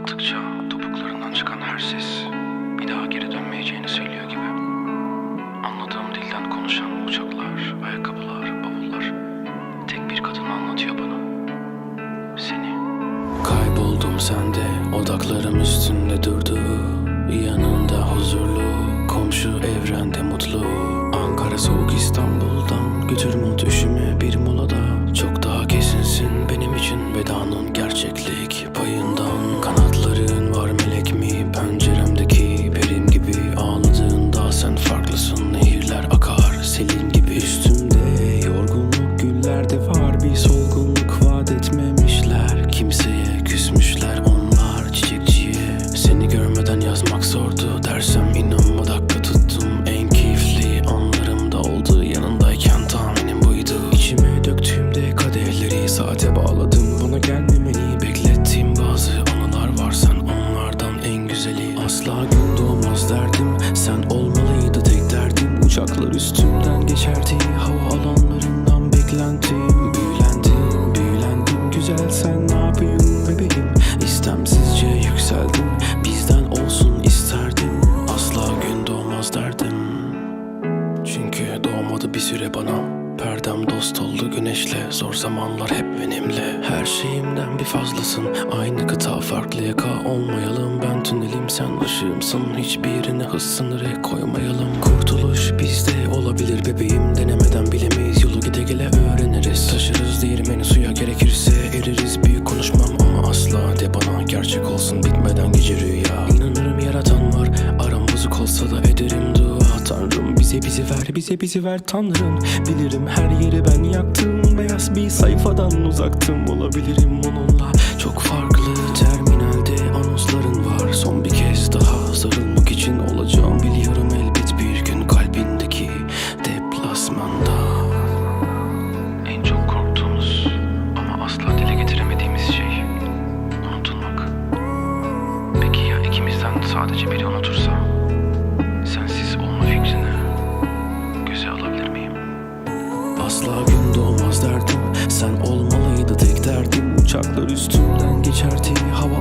attıkça topuklarından çıkan her ses bir daha geri dönmeyeceğini söylüyor gibi. Anladığım dilden konuşan uçaklar, ayakkabılar, bavullar tek bir kadın anlatıyor bana. Seni. Kayboldum sende, odaklarım üstünde durdu. Yanında huzurlu, komşu evrende mutlu. Ankara soğuk İstanbul'dan götürme üşüme bir molada. Çok daha kesinsin benim için vedanın saate bağladım. Bana gelmemeni beklettiğim bazı anılar var sen onlardan en güzeli. Asla gün doğmaz derdim sen olmalıydı tek derdim. Uçaklar üstümden geçerdi hava alanlarından beklentim. Büyülendim büyülendim güzel sen ne yapayım bebeğim. İstemsizce yükseldim bizden olsun isterdim. Asla gün doğmaz derdim. Çünkü doğmadı bir süre bana dost oldu güneşle. Zor zamanlar hep benimle. Her şeyimden bir fazlasın. Aynı kıta farklı yaka olmayalım. Ben tünelim sen ışığımsın Hiçbirine hız sınırı koymayalım. Kurtuluş bizde olabilir bebeğim. Denemeden bilemeyiz. Yolu gide gele öğreniriz. Taşırız değirmeni suya gerekirse. Eririz Büyük konuşmam bize bizi ver bize bizi ver Tanrım. Bilirim her yeri ben yaktım. Beyaz bir sayfadan uzaktım. Olabilirim onunla. Çok farklı Asla gün doğmaz derdim. Sen olmalıydı tek derdim. Uçaklar üstümden geçerdi. Hava